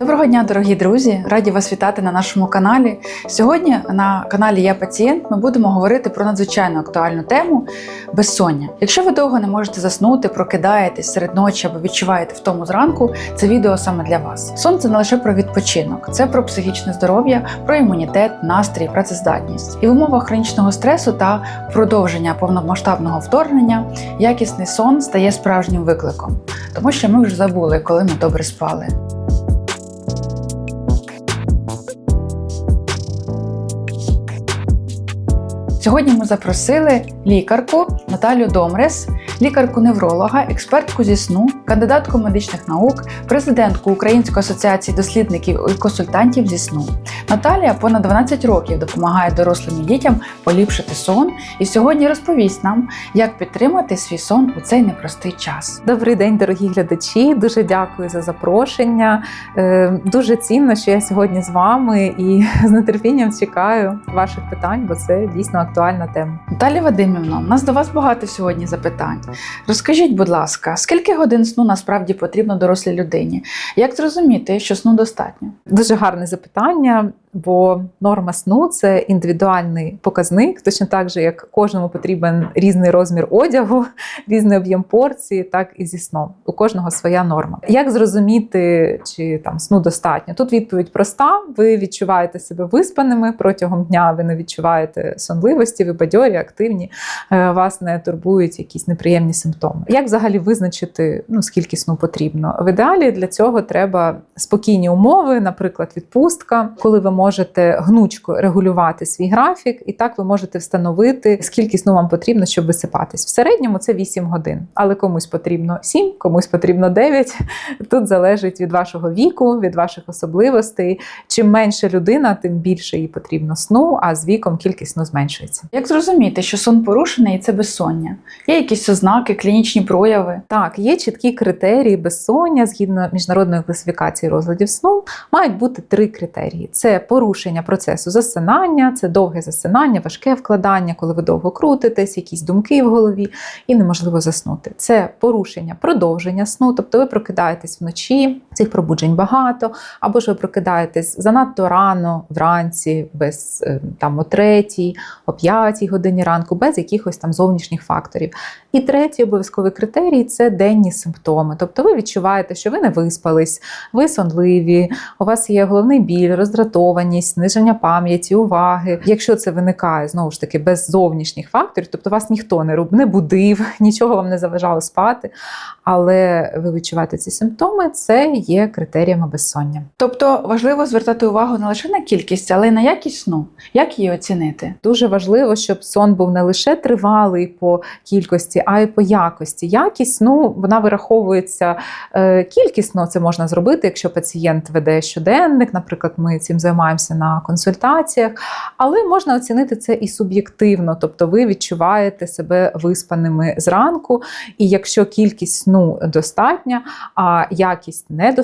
Доброго дня, дорогі друзі! Раді вас вітати на нашому каналі. Сьогодні на каналі Я Пацієнт ми будемо говорити про надзвичайно актуальну тему безсоння. Якщо ви довго не можете заснути, прокидаєтесь серед ночі або відчуваєте втому зранку, це відео саме для вас. Сон це не лише про відпочинок, це про психічне здоров'я, про імунітет, настрій, працездатність. І в умовах хронічного стресу та продовження повномасштабного вторгнення якісний сон стає справжнім викликом, тому що ми вже забули, коли ми добре спали. Сьогодні ми запросили лікарку Наталю Домрес, лікарку-невролога, експертку зі сну, кандидатку медичних наук, президентку Української асоціації дослідників і консультантів зі сну. Наталія понад 12 років допомагає дорослим і дітям поліпшити сон і сьогодні розповість нам, як підтримати свій сон у цей непростий час. Добрий день, дорогі глядачі. Дуже дякую за запрошення. Е, Дуже цінно, що я сьогодні з вами і з нетерпінням чекаю ваших питань, бо це дійсно актуальна тема. Наталія Вадимівна, у нас до вас багато сьогодні запитань. Розкажіть, будь ласка, скільки годин сну насправді потрібно дорослій людині? Як зрозуміти, що сну достатньо? Дуже гарне запитання. Бо норма сну це індивідуальний показник, точно так же, як кожному потрібен різний розмір одягу, різний об'єм порції, так і зі сном. У кожного своя норма. Як зрозуміти, чи там сну достатньо? Тут відповідь проста: ви відчуваєте себе виспаними протягом дня, ви не відчуваєте сонливості, ви бадьорі, активні, е, вас не турбують якісь неприємні симптоми. Як взагалі визначити, ну скільки сну потрібно? В ідеалі для цього треба спокійні умови, наприклад, відпустка, коли ви можете гнучко регулювати свій графік, і так ви можете встановити, скільки сну вам потрібно, щоб висипатись. В середньому це 8 годин, але комусь потрібно 7, комусь потрібно 9. Тут залежить від вашого віку, від ваших особливостей. Чим менше людина, тим більше їй потрібно сну, а з віком кількість сну зменшується. Як зрозуміти, що сон порушений і це безсоння? Є якісь ознаки, клінічні прояви? Так, є чіткі критерії безсоння згідно міжнародної класифікації розладів сну. Мають бути три критерії: це порушення процесу засинання, це довге засинання, важке вкладання, коли ви довго крутитесь, якісь думки в голові, і неможливо заснути. Це порушення продовження сну, тобто ви прокидаєтесь вночі, цих пробуджень багато, або ж ви прокидаєтесь занадто рано вранці, без е, там о третій, о п'ятій годині ранку, без якихось там зовнішніх факторів. І третій обов'язковий критерій це денні симптоми. Тобто ви відчуваєте, що ви не виспались, ви сонливі, у вас є головний біль, роздратованість, зниження пам'яті, уваги. Якщо це виникає знову ж таки без зовнішніх факторів, тобто вас ніхто не роб- не будив, нічого вам не заважало спати, але ви відчуваєте ці симптоми, це є критеріями безсоння. Тобто важливо звертати увагу не лише на кількість, але й на якість сну. Як її оцінити? Дуже важливо, щоб сон був не лише тривалий по кількості, а й по якості. Якість ну вона вираховується е, кількісно. Це можна зробити, якщо пацієнт веде щоденник. Наприклад, ми цим займаємося на консультаціях, але можна оцінити це і суб'єктивно, тобто ви відчуваєте себе виспаними зранку. І якщо кількість сну достатня, а якість недостатня,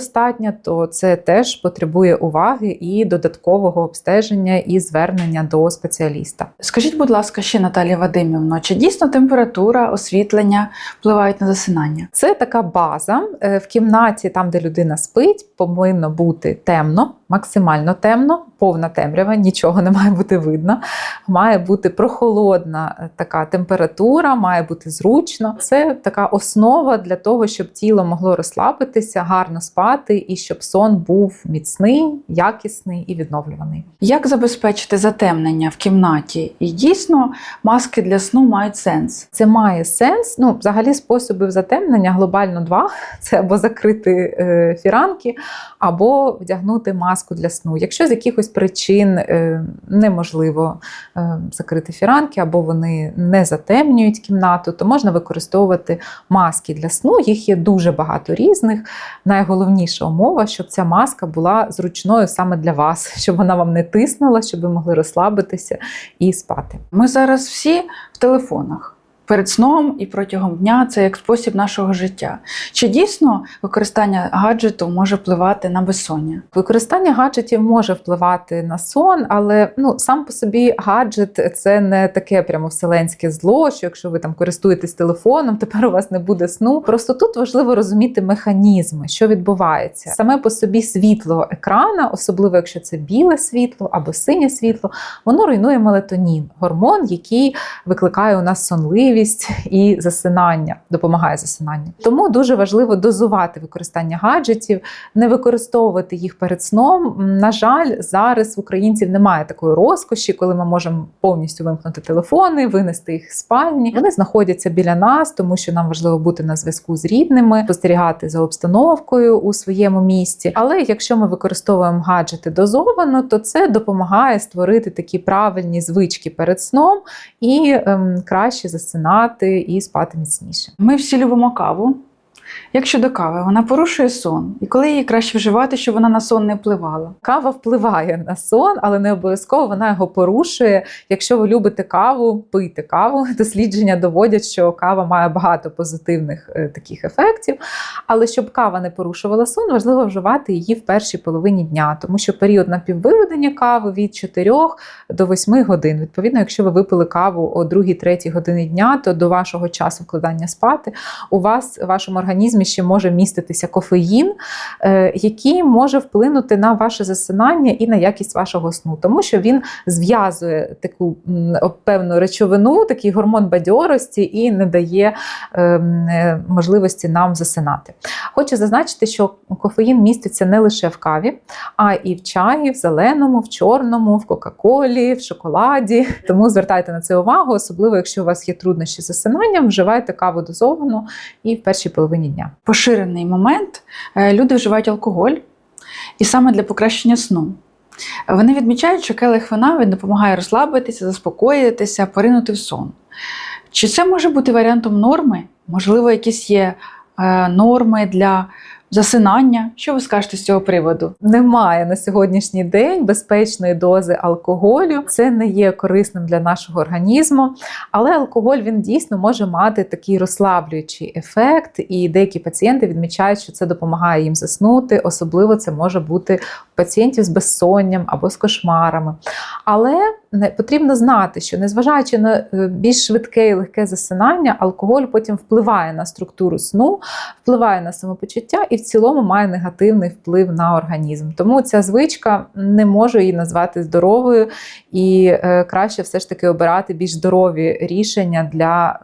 то це теж потребує уваги і додаткового обстеження і звернення до спеціаліста. Скажіть, будь ласка, ще Наталія Вадимівна, чи дійсно температура, освітлення впливають на засинання? Це така база Е, в кімнаті, там де людина спить, повинно бути темно, максимально темно, повна темрява, нічого не має бути видно. Має бути прохолодна е, така температура, має бути зручно. Це така основа для того, щоб тіло могло розслабитися, гарно спати і щоб сон був міцний, якісний і відновлюваний. Як забезпечити затемнення в кімнаті? І дійсно маски для сну мають сенс. Це має сенс. Ну, взагалі, способів затемнення глобально два: це або закрити е, фіранки, або вдягнути маску для сну. Якщо з якихось причин е, неможливо е, закрити фіранки, або вони не затемнюють кімнату, то можна використовувати маски для сну. Їх є дуже багато різних. Найголовніша умова, щоб ця маска була зручною саме для вас, щоб вона вам не тиснула, щоб ви могли розслабитися і спати. Ми зараз всі в телефонах. Перед сном і протягом дня це як спосіб нашого життя. Чи дійсно використання гаджету може впливати на безсоння? Використання гаджетів може впливати на сон, але ну сам по собі гаджет це не таке прямо вселенське зло, що якщо ви там користуєтесь телефоном, тепер у вас не буде сну. Просто тут важливо розуміти механізми, що відбувається. Саме по собі світло екрана, особливо якщо це біле світло або синє світло, воно руйнує мелатонін, гормон, який викликає у нас сонливість і засинання, допомагає засинанню. Тому дуже важливо дозувати використання гаджетів, не використовувати їх перед сном. На жаль, зараз в українців немає такої розкоші, коли ми можемо повністю вимкнути телефони, винести їх з спальні. Вони знаходяться біля нас, тому що нам важливо бути на зв'язку з рідними, спостерігати за обстановкою у своєму місті. Але якщо ми використовуємо гаджети дозовано, то це допомагає створити такі правильні звички перед сном і ем, краще засинати і спати міцніше. Ми всі любимо каву. Як щодо кави, вона порушує сон, і коли її краще вживати, щоб вона на сон не впливала. Кава впливає на сон, але не обов'язково вона його порушує. Якщо ви любите каву, пийте каву. Дослідження доводять, що кава має багато позитивних е, таких ефектів. Але щоб кава не порушувала сон, важливо вживати її в першій половині дня, тому що період напіввиведення кави від 4 до 8 годин. Відповідно, якщо ви випили каву о 2-3 годині дня, то до вашого часу вкладання спати у вас в вашому організмі ще може міститися кофеїн, е, який може вплинути на ваше засинання і на якість вашого сну, тому що він зв'язує таку певну речовину, такий гормон бадьорості і не дає ем, е, можливості нам засинати. Хочу зазначити, що кофеїн міститься не лише в каві, а і в чаї, в зеленому, в чорному, в Кока-Колі, в шоколаді. Тому звертайте на це увагу, особливо якщо у вас є труднощі з засинанням, вживайте каву дозовано і в першій половині дня. Поширений момент е, люди вживають алкоголь, і саме для покращення сну. Вони відмічають, що келих вина допомагає розслабитися, заспокоїтися, поринути в сон. Чи це може бути варіантом норми? Можливо, якісь є е, норми для засинання? Що ви скажете з цього приводу? Немає на сьогоднішній день безпечної дози алкоголю. Це не є корисним для нашого організму, але алкоголь він дійсно може мати такий розслаблюючий ефект, і деякі пацієнти відмічають, що це допомагає їм заснути. Особливо це може бути пацієнтів з безсонням або з кошмарами. Але потрібно знати, що незважаючи на е, більш швидке і легке засинання, алкоголь потім впливає на структуру сну, впливає на самопочуття і в цілому має негативний вплив на організм. Тому ця звичка не можу її назвати здоровою, і е, краще все ж таки обирати більш здорові рішення для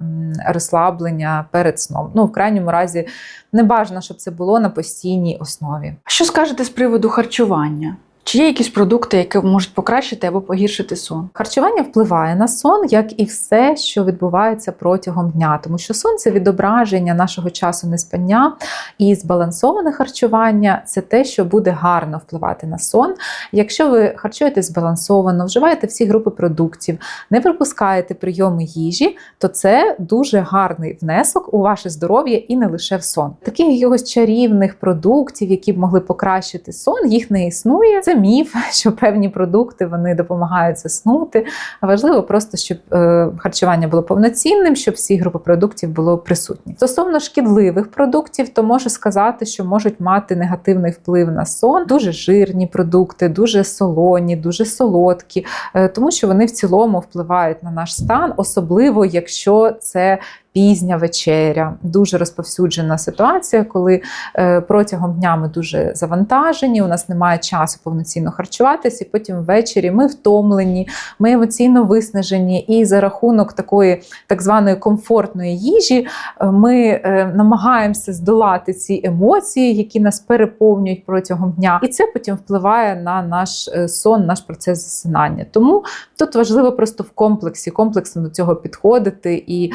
розслаблення перед сном. Ну, в крайньому разі, не бажано, щоб це було на постійній основі. Що скажете з приводу харчування? Чи є якісь продукти, які можуть покращити або погіршити сон? Харчування впливає на сон, як і все, що відбувається протягом дня, тому що сон це відображення нашого часу неспання, і збалансоване харчування це те, що буде гарно впливати на сон. Якщо ви харчуєте збалансовано, вживаєте всі групи продуктів, не пропускаєте прийоми їжі, то це дуже гарний внесок у ваше здоров'я і не лише в сон. Таких якихось чарівних продуктів, які б могли покращити сон, їх не існує. Це міф, що певні продукти вони допомагають заснути. Важливо просто, щоб е, харчування було повноцінним, щоб всі групи продуктів було присутні. Стосовно шкідливих продуктів, то можу сказати, що можуть мати негативний вплив на сон. Дуже жирні продукти, дуже солоні, дуже солодкі, е, тому що вони в цілому впливають на наш стан, особливо якщо це. Пізня вечеря, дуже розповсюджена ситуація, коли е, протягом дня ми дуже завантажені, у нас немає часу повноцінно харчуватися, і потім ввечері ми втомлені, ми емоційно виснажені, і за рахунок такої так званої комфортної їжі е, ми е, намагаємося здолати ці емоції, які нас переповнюють протягом дня, і це потім впливає на наш сон, наш процес засинання. Тому тут важливо просто в комплексі комплексно до цього підходити і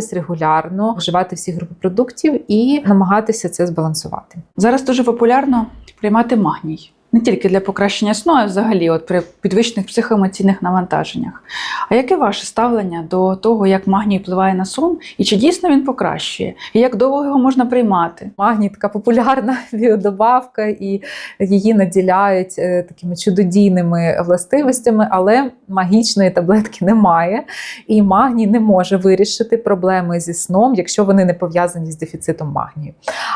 харчуватись регулярно, вживати всі групи продуктів і намагатися це збалансувати. Зараз дуже популярно приймати магній. Не тільки для покращення сну, а взагалі от при підвищених психоемоційних навантаженнях. А яке ваше ставлення до того, як магній впливає на сон, і чи дійсно він покращує, і як довго його можна приймати? Магній така популярна біодобавка, і її наділяють е, такими чудодійними властивостями, але магічної таблетки немає. І магній не може вирішити проблеми зі сном, якщо вони не пов'язані з дефіцитом магнію.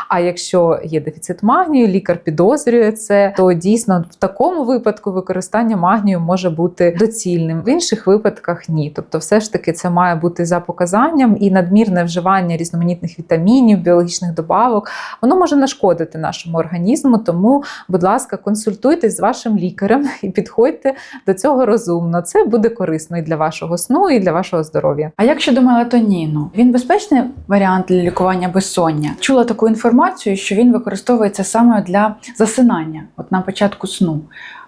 А якщо є дефіцит магнію, лікар підозрює це, то дійсно в такому випадку використання магнію може бути доцільним. В інших випадках ні. Тобто, все ж таки, це має бути за показанням і надмірне вживання різноманітних вітамінів, біологічних добавок, воно може нашкодити нашому організму. Тому, будь ласка, консультуйтесь з вашим лікарем і підходьте до цього розумно. Це буде корисно і для вашого сну, і для вашого здоров'я. А як щодо мелатоніну? Він безпечний варіант для лікування безсоння? Чула таку інформацію, що він використовується саме для засинання, от на початку сну.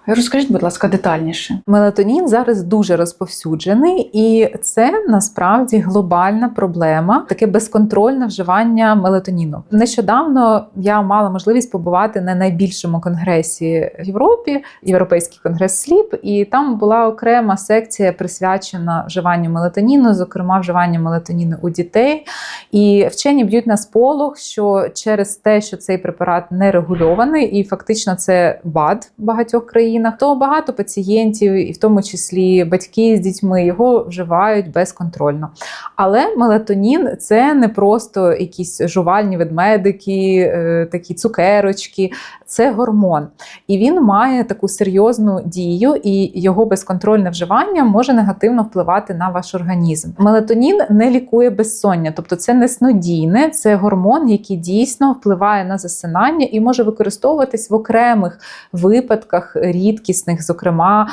Розкажіть, будь ласка, детальніше. Мелатонін зараз дуже розповсюджений, і це насправді глобальна проблема, таке безконтрольне вживання мелатоніну. Нещодавно я мала можливість побувати на найбільшому конгресі в Європі, Європейський конгрес СЛІП, і там була окрема секція присвячена вживанню мелатоніну, зокрема вживанню мелатоніну у дітей. І вчені б'ють на сполох, що через те, що цей препарат не регульований, і фактично це БАД багатьох країнах, то багато пацієнтів, і в тому числі батьки з дітьми, його вживають безконтрольно. Але мелатонін це не просто якісь жувальні ведмедики, е, такі цукерочки, це гормон. І він має таку серйозну дію, і його безконтрольне вживання може негативно впливати на ваш організм. Мелатонін не лікує безсоння, тобто це не снодійне, це гормон, який дійсно впливає на засинання і може використовуватись в окремих випадках рідкісних, зокрема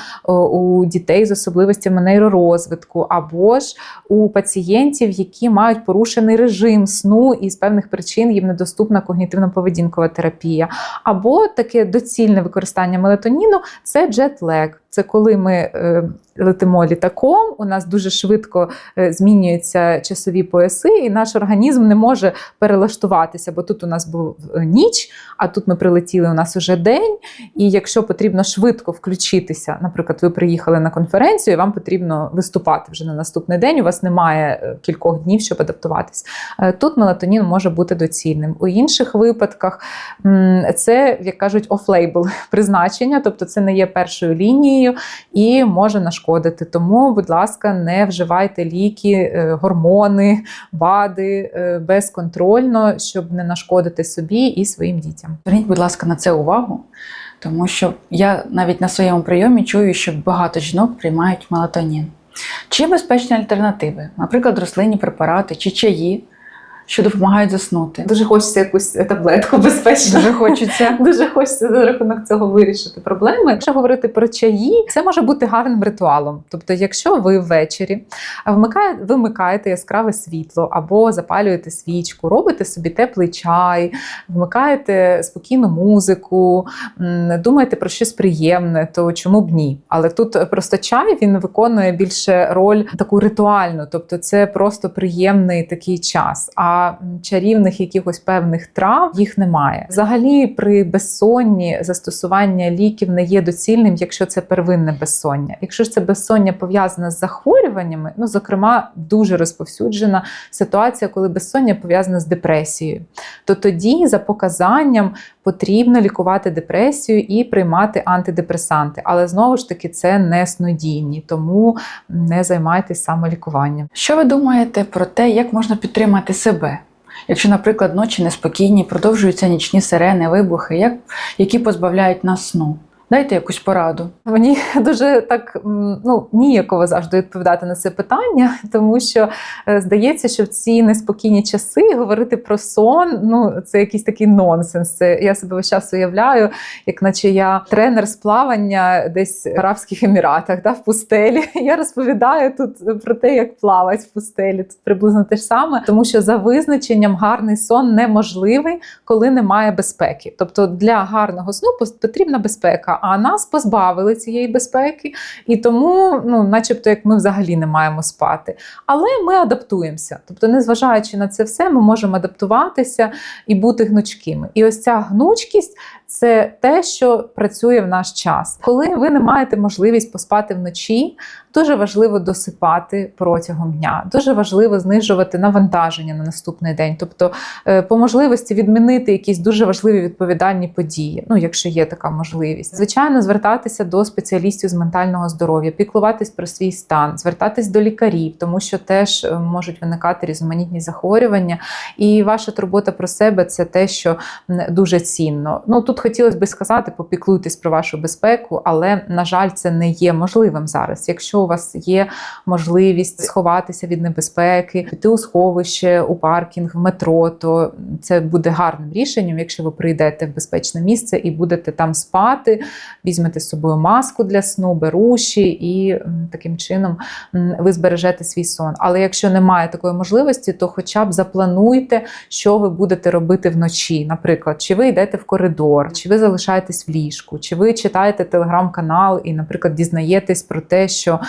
у дітей з особливостями нейророзвитку, або ж у пацієнтів, які мають порушений режим сну і з певних причин їм недоступна когнітивно-поведінкова терапія. Або таке доцільне використання мелатоніну це джетлег. Це коли ми е, летимо літаком, у нас дуже швидко е, змінюються часові пояси, і наш організм не може перелаштуватися, бо тут у нас був е, ніч, а тут ми прилетіли, у нас уже день. І якщо потрібно швидко включитися, наприклад, ви приїхали на конференцію, і вам потрібно виступати вже на наступний день. У вас немає кількох днів, щоб адаптуватись. Тут мелатонін може бути доцільним. У інших випадках це, як кажуть, офлейбл призначення, тобто це не є першою лінією і може нашкодити. Тому, будь ласка, не вживайте ліки, е, гормони, БАДи е, безконтрольно, щоб не нашкодити собі і своїм дітям. Зверніть, будь ласка, на це увагу, тому що я навіть на своєму прийомі чую, що багато жінок приймають мелатонін. Чи безпечні альтернативи, наприклад, рослинні препарати чи чаї, що допомагають заснути? Дуже хочеться якусь таблетку безпечну. Дуже хочеться. Дуже хочеться за рахунок цього вирішити проблеми. Якщо говорити про чаї, це може бути гарним ритуалом. Тобто, якщо ви ввечері вмикає, вимикаєте яскраве світло або запалюєте свічку, робите собі теплий чай, вмикаєте спокійну музику, думаєте про щось приємне, то чому б ні? Але тут просто чай він виконує більше роль таку ритуальну, тобто це просто приємний такий час. А чарівних якихось певних трав їх немає. Взагалі, при безсонні застосування ліків не є доцільним, якщо це первинне безсоння. Якщо ж це безсоння пов'язане з захворюваннями, ну зокрема, дуже розповсюджена ситуація, коли безсоння пов'язане з депресією, то тоді за показанням потрібно лікувати депресію і приймати антидепресанти. Але знову ж таки це не снодійні, тому не займайтесь самолікуванням. Що ви думаєте про те, як можна підтримати себе? Якщо, наприклад, ночі неспокійні, продовжуються нічні сирени, вибухи, як, які позбавляють нас сну? Дайте якусь пораду. Мені дуже так ну ніяково завжди відповідати на це питання, тому що е, здається, що в ці неспокійні часи говорити про сон ну це якийсь такий нонсенс. Це я себе весь час уявляю, як наче я тренер з плавання десь в Арабських Еміратах, да, в пустелі. Я розповідаю тут про те, як плавати в пустелі. Тут приблизно те ж саме, тому що за визначенням гарний сон неможливий, коли немає безпеки. Тобто для гарного сну потрібна безпека, а нас позбавили цієї безпеки, і тому, ну, начебто, як ми взагалі не маємо спати. Але ми адаптуємося. Тобто, незважаючи на це все, ми можемо адаптуватися і бути гнучкими. І ось ця гнучкість це те, що працює в наш час. Коли ви не маєте можливість поспати вночі, дуже важливо досипати протягом дня. Дуже важливо знижувати навантаження на наступний день. Тобто, е, по можливості відмінити якісь дуже важливі відповідальні події, ну якщо є така можливість. Звичайно, звертатися до спеціалістів з ментального здоров'я, піклуватись про свій стан, звертатись до лікарів, тому що теж е, можуть виникати різноманітні захворювання. І ваша турбота про себе це те, що дуже цінно. Ну тут хотілося би сказати, попіклуйтесь про вашу безпеку, але на жаль, це не є можливим зараз. Якщо у вас є можливість сховатися від небезпеки, піти у сховище, у паркінг, в метро, то це буде гарним рішенням, якщо ви прийдете в безпечне місце і будете там спати, візьмете з собою маску для сну, беруші, і таким чином ви збережете свій сон. Але якщо немає такої можливості, то хоча б заплануйте, що ви будете робити вночі. Наприклад, чи ви йдете в коридор, чи ви залишаєтесь в ліжку, чи ви читаєте телеграм-канал і, наприклад, дізнаєтесь про те, що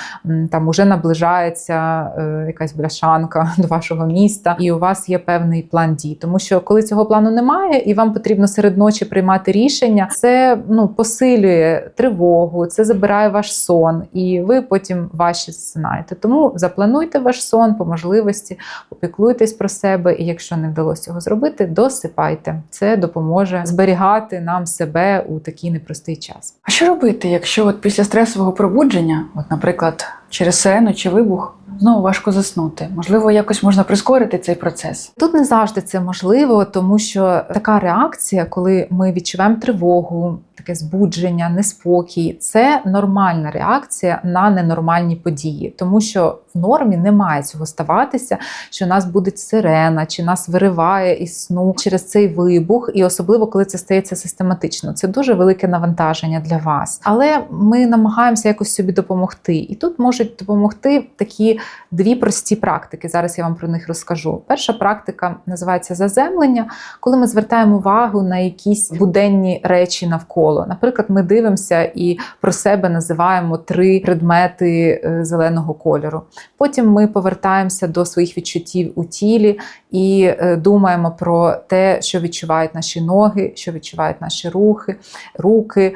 там уже наближається е, якась бляшанка до вашого міста, і у вас є певний план дій. Тому що коли цього плану немає, і вам потрібно серед ночі приймати рішення, це ну посилює тривогу, це забирає ваш сон, і ви потім важче засинаєте. Тому заплануйте ваш сон по можливості, попіклуйтесь про себе, і якщо не вдалося цього зробити, досипайте. Це допоможе зберігати нам себе у такий непростий час. А що робити, якщо от після стресового пробудження, от, наприклад, через сирену чи вибух, знову важко заснути? Можливо, якось можна прискорити цей процес? Тут не завжди це можливо, тому що така реакція, коли ми відчуваємо тривогу, таке збудження, неспокій, це нормальна реакція на ненормальні події, тому що в нормі не має цього ставатися, що нас буде сирена, чи нас вириває із сну через цей вибух, і особливо коли це стається систематично. Це дуже велике навантаження для вас. Але ми намагаємося якось собі допомогти. І тут можуть допомогти такі дві прості практики. Зараз я вам про них розкажу. Перша практика називається заземлення, коли ми звертаємо увагу на якісь буденні речі навколо. Наприклад, ми дивимося і про себе називаємо три предмети е, зеленого кольору. Потім ми повертаємося до своїх відчуттів у тілі і е, думаємо про те, що відчувають наші ноги, що відчувають наші рухи, руки,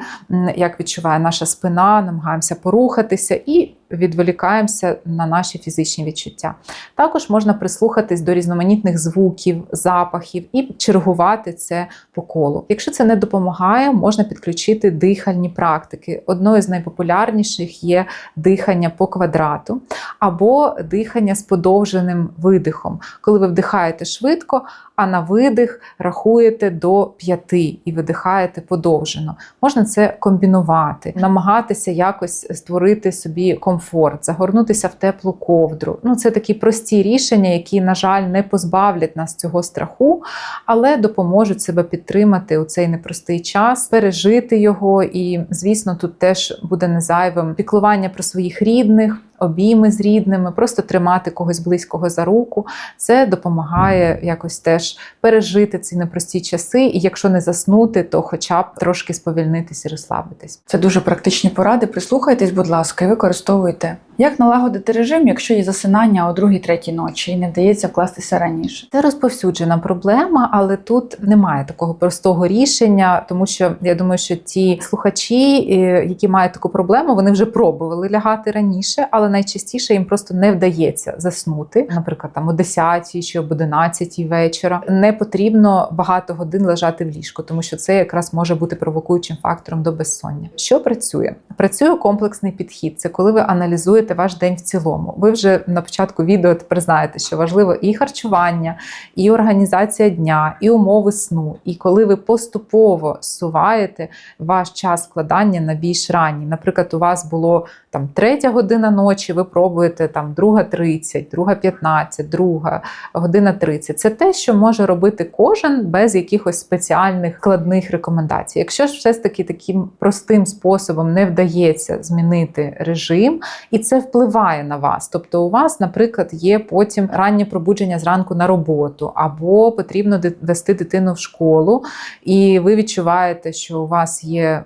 як відчуває наша спина, намагаємося порухатися і відволікаємося на наші фізичні відчуття. Також можна прислухатись до різноманітних звуків, запахів і чергувати це по колу. Якщо це не допомагає, можна підключити дихальні практики. Одною з найпопулярніших є дихання по квадрату або дихання з подовженим видихом, коли ви вдихаєте швидко, а на видих рахуєте до п'яти і видихаєте подовжено. Можна це комбінувати, намагатися якось створити собі комфорт, загорнутися в теплу ковдру. Ну, це такі прості рішення, які, на жаль, не позбавлять нас цього страху, але допоможуть себе підтримати у цей непростий час, пережити його. І, звісно, тут теж буде незайвим піклування про своїх рідних. Обійми з рідними, просто тримати когось близького за руку. Це допомагає якось теж пережити ці непрості часи. І якщо не заснути, то хоча б трошки сповільнитись і розслабитись. Це дуже практичні поради. Прислухайтесь, будь ласка, і використовуйте. Як налагодити режим, якщо є засинання о 2-3 ночі і не вдається вкластися раніше? Це розповсюджена проблема, але тут немає такого простого рішення, тому що я думаю, що ті слухачі, е, які мають таку проблему, вони вже пробували лягати раніше, але найчастіше їм просто не вдається заснути, наприклад, там о 10 чи об 11 вечора. Не потрібно багато годин лежати в ліжку, тому що це якраз може бути провокуючим фактором до безсоння. Що працює? Працює комплексний підхід. Це коли ви аналізуєте ваш день в цілому. Ви вже на початку відео тепер знаєте, що важливо і харчування, і організація дня, і умови сну. І коли ви поступово суваєте ваш час складання на більш ранній. Наприклад, у вас було там третя година ночі, ви пробуєте там друга 30, друга 15, друга година 30. Це те, що може робити кожен без якихось спеціальних складних рекомендацій. Якщо ж все ж таки таким простим способом не вдається змінити режим, і це впливає на вас. Тобто, у вас, наприклад, є потім раннє пробудження зранку на роботу, або потрібно вести дитину в школу, і ви відчуваєте, що у вас є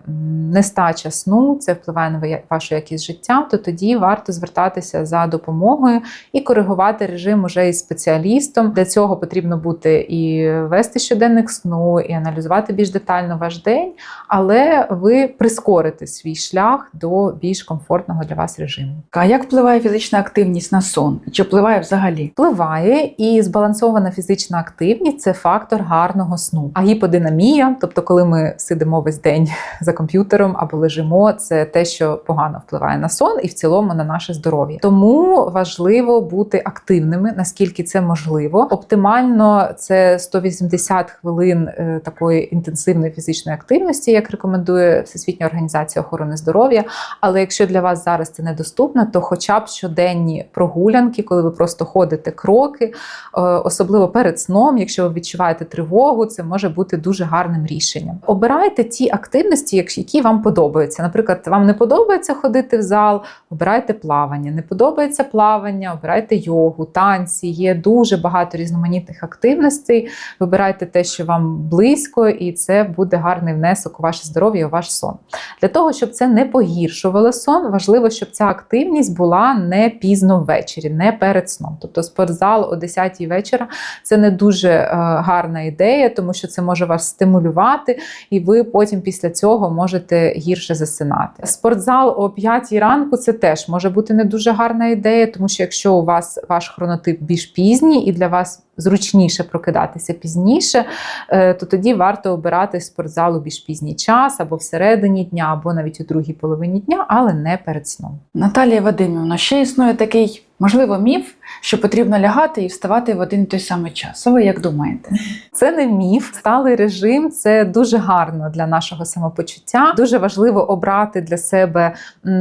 нестача сну, це впливає на вашу якість життя, то тоді варто звертатися звертатися за допомогою і коригувати режим уже із спеціалістом. Для цього потрібно бути і вести щоденник сну, і аналізувати більш детально ваш день, але ви прискорите свій шлях до більш комфортного для вас режиму. А як впливає фізична активність на сон? Чи впливає взагалі? Впливає і збалансована фізична активність це фактор гарного сну. А гіподинамія, тобто, коли ми сидимо весь день за комп'ютером або лежимо, це те, що погано впливає на сон і в цілому на наше здоров'я. Тому важливо бути активними, наскільки це можливо. Оптимально це 180 хвилин е, такої інтенсивної фізичної активності, як рекомендує Всесвітня організація охорони здоров'я. Але якщо для вас зараз це недоступно, то хоча б щоденні прогулянки, коли ви просто ходите кроки, е, особливо перед сном, якщо ви відчуваєте тривогу, це може бути дуже гарним рішенням. Обирайте ті активності, які вам подобаються. Наприклад, вам не подобається ходити в зал, обирайте плавання. Не подобається плавання, обирайте йогу, танці. Є дуже багато різноманітних активностей. Вибирайте те, що вам близько, і це буде гарний внесок у ваше здоров'я, у ваш сон. Для того, щоб це не погіршувало сон, важливо, щоб ця активність була не пізно ввечері, не перед сном. Тобто спортзал о 10-й вечора це не дуже е, гарна ідея, тому що це може вас стимулювати, і ви потім після цього можете гірше засинати. Спортзал о 5 ранку це теж може бути не дуже гарна ідея, тому що якщо у вас ваш хронотип більш пізній і для вас зручніше прокидатися пізніше, е, то тоді варто обирати спортзал у більш пізній час або всередині дня, або навіть у другій половині дня, але не перед сном. Наталія Вадимівна, ще існує такий, можливо, міф, що потрібно лягати і вставати в один і той самий час. А ви як думаєте? Це не міф. Сталий режим це дуже гарно для нашого самопочуття. Дуже важливо обрати для себе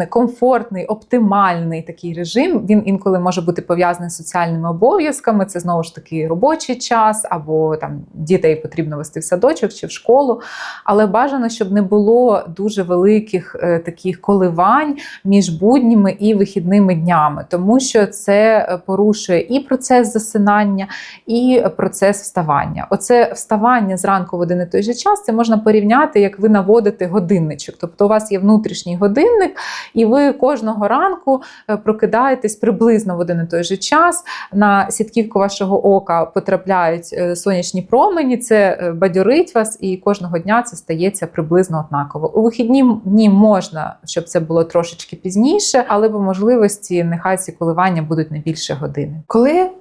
комфортний, оптимальний такий режим. Він інколи може бути пов'язаний з соціальними обов'язками. Це знову ж таки робочий час, або там дітей потрібно вести в садочок чи в школу. Але бажано, щоб не було дуже великих е, таких коливань між будніми і вихідними днями, тому що це е, порушує і процес засинання, і процес вставання. Оце вставання зранку в один і той же час. Це можна порівняти, як ви наводите годинничок. Тобто, у вас є внутрішній годинник, і ви кожного ранку е, прокидаєтесь приблизно в один і той же час. На сітківку вашого ока потрапляють е, сонячні промені. Це е, бадьорить вас, і кожного дня це стається приблизно однаково. У вихідні дні можна, щоб це було трошечки пізніше, але по можливості нехай ці коливання будуть не більше години. Коли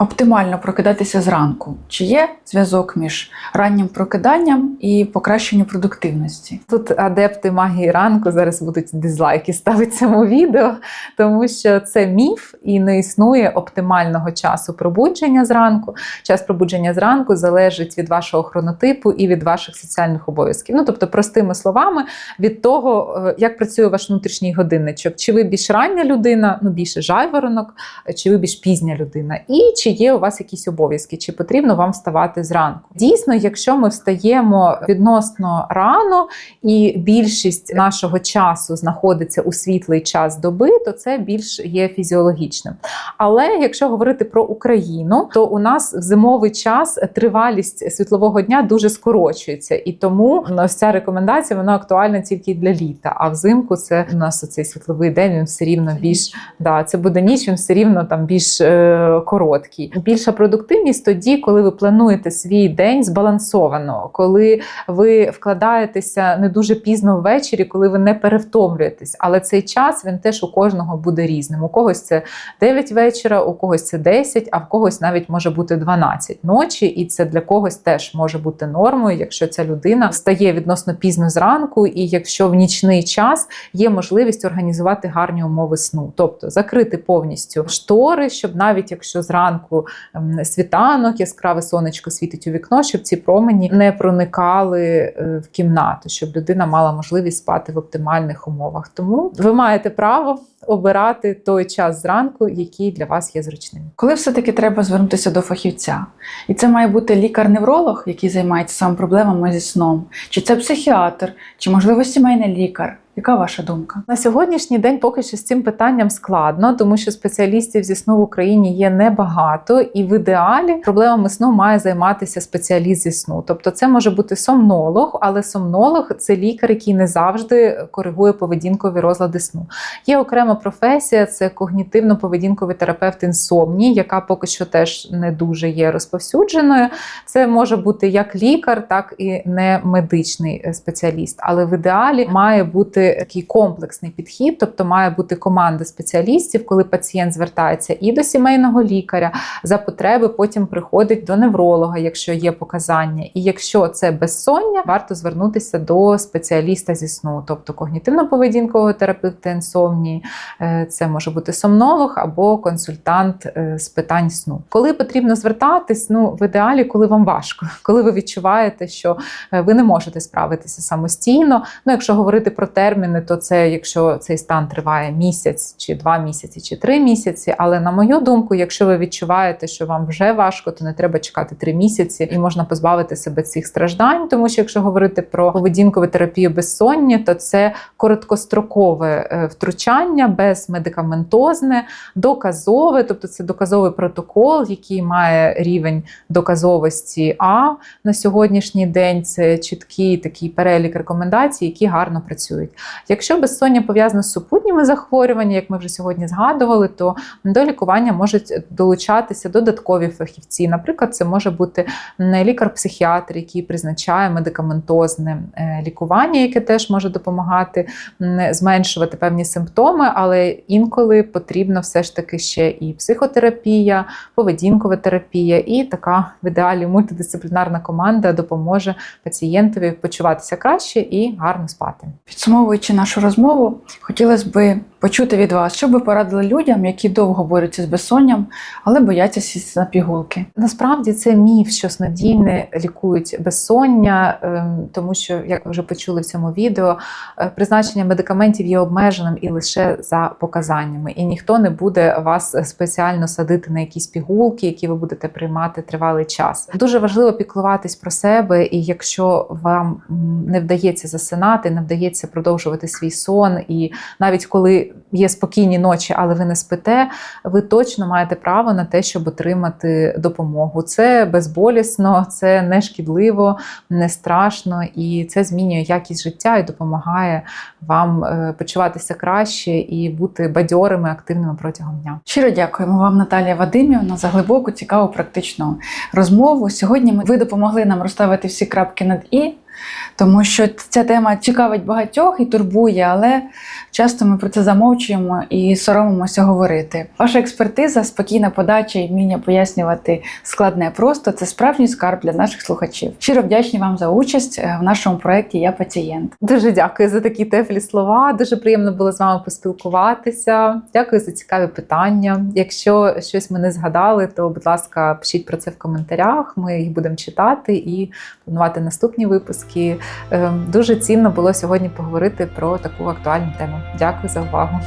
оптимально прокидатися зранку? Чи є зв'язок між раннім прокиданням і покращенням продуктивності? Тут адепти магії ранку зараз будуть дизлайки ставити цьому відео, тому що це міф і не існує оптимального часу пробудження зранку. Час пробудження зранку залежить від вашого хронотипу і від ваших соціальних обов'язків. Ну тобто, простими словами, від того, е, як працює ваш внутрішній годинничок, чи ви більш рання людина, ну більше жайворонок, чи ви більш пізня людина, і чи є у вас якісь обов'язки, чи потрібно вам вставати зранку. Дійсно, якщо ми встаємо відносно рано, і більшість нашого часу знаходиться у світлий час доби, то це більш є фізіологічним. Але якщо говорити про Україну, то у нас в зимовий час тривалість світлового дня дуже скорочується, і тому ось ця рекомендація вона актуальна тільки для літа. А взимку це у нас цей світловий день він все рівно більш да, це буде ніч, він все рівно там більш е, короткий. Більша продуктивність тоді, коли ви плануєте свій день збалансовано, коли ви вкладаєтеся не дуже пізно ввечері, коли ви не перевтомлюєтесь. Але цей час він теж у кожного буде різним. У когось це 9 вечора, у когось це 10, а в когось навіть може бути 12 ночі, і це для когось теж може бути нормою, якщо ця людина встає відносно пізно зранку, і якщо в нічний час є можливість організувати гарні умови сну, тобто закрити повністю штори, щоб навіть якщо зранку ем, світанок, яскраве сонечко світить у вікно, щоб ці промені не проникали е, в кімнату, щоб людина мала можливість спати в оптимальних умовах. Тому ви маєте право обирати той час зранку, який для вас є зручним. Коли все-таки треба звернутися до фахівця? І це має бути лікар-невролог, який займається саме проблемами зі сном, чи це психіатр, чи можливо сімейний лікар. Яка ваша думка? На сьогоднішній день поки що з цим питанням складно, тому що спеціалістів зі сну в Україні є небагато, і в ідеалі проблемами сну має займатися спеціаліст зі сну. Тобто, це може бути сомнолог, але сомнолог це лікар, який не завжди коригує поведінкові розлади сну. Є окрема професія, це когнітивно-поведінковий терапевт інсомнії, яка поки що теж не дуже є розповсюдженою. Це може бути як лікар, так і не медичний е, спеціаліст. Але в ідеалі має бути такий комплексний підхід, тобто має бути команда спеціалістів, коли пацієнт звертається і до сімейного лікаря за потреби, потім приходить до невролога, якщо є показання. І якщо це безсоння, варто звернутися до спеціаліста зі сну, тобто когнітивно-поведінкового терапевта інсомнії, це може бути сомнолог або консультант е, з питань сну. Коли потрібно звертатись, ну в ідеалі, коли вам важко, коли ви відчуваєте, що е, ви не можете справитися самостійно. Ну, якщо говорити про терміни, то це якщо цей стан триває місяць, чи два місяці, чи три місяці. Але на мою думку, якщо ви відчуваєте, що вам вже важко, то не треба чекати три місяці і можна позбавити себе цих страждань. Тому що якщо говорити про поведінкову терапію безсоння, то це короткострокове е, втручання безмедикаментозне, доказове, тобто це доказовий протокол, який має рівень доказовості А на сьогоднішній день. Це чіткий такий перелік рекомендацій, які гарно працюють. Якщо безсоння пов'язане з супутніми захворюваннями, як ми вже сьогодні згадували, то до лікування можуть долучатися додаткові фахівці. Наприклад, це може бути м, лікар-психіатр, який призначає медикаментозне е, лікування, яке теж може допомагати зменшувати певні симптоми, але інколи потрібно все ж таки ще і психотерапія, поведінкова терапія, і така в ідеалі мультидисциплінарна команда допоможе пацієнтові почуватися краще і гарно спати. Підсумовуючи нашу розмову, хотілося б почути від вас, що б ви порадили людям, які довго борються з безсонням, але бояться сісти на пігулки. Насправді це міф, що снодійне лікують безсоння, ем, тому що, як ви вже почули в цьому відео, е, призначення медикаментів є обмеженим і лише за показаннями, і ніхто не буде вас спеціально садити на якісь пігулки, які ви будете приймати тривалий час. Дуже важливо піклуватись про себе, і якщо вам не вдається засинати, не вдається продовжувати свій сон, і навіть коли є спокійні ночі, але ви не спите, ви точно маєте право на те, щоб отримати допомогу. Це безболісно, це не шкідливо, не страшно, і це змінює якість життя і допомагає вам е, почуватися краще і бути бадьорими, активними протягом дня. Щиро дякуємо вам, Наталія Вадимівна, за глибоку, цікаву, практичну розмову. Сьогодні ми- ви допомогли нам розставити всі крапки над і. Тому що ця тема цікавить багатьох і турбує, але часто ми про це замовчуємо і соромимося говорити. Ваша експертиза, спокійна подача і вміння пояснювати складне просто це справжній скарб для наших слухачів. Щиро вдячні вам за участь е, в нашому проєкті Я пацієнт. Дуже дякую за такі теплі слова. Дуже приємно було з вами поспілкуватися. Дякую за цікаві питання. Якщо щось ми не згадали, то будь ласка, пишіть про це в коментарях. Ми їх будемо читати і планувати наступні випуски. Ем, Дуже цінно було сьогодні поговорити про таку актуальну тему. Дякую за увагу.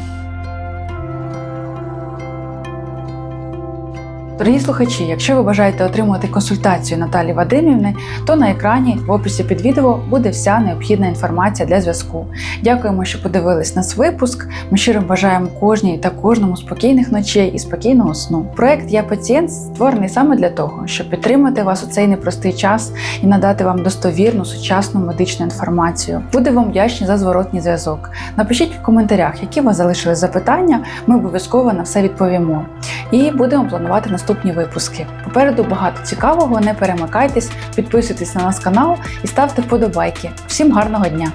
Дорогі слухачі, якщо ви бажаєте отримати консультацію Наталі Вадимівни, то на екрані в описі під відео буде вся необхідна інформація для зв'язку. Дякуємо, що подивились наш випуск. Ми щиро бажаємо кожній та кожному спокійних ночей і спокійного сну. Проект Я пацієнт створений саме для того, щоб підтримати вас у цей непростий час і надати вам достовірну сучасну медичну інформацію. Буде вам вдячні за зворотній зв'язок. Напишіть в коментарях, які у вас залишили запитання. Ми обов'язково на все відповімо. І будемо планувати наступні випуски. Попереду багато цікавого. Не перемикайтесь, підписуйтесь на наш канал і ставте вподобайки. Всім гарного дня!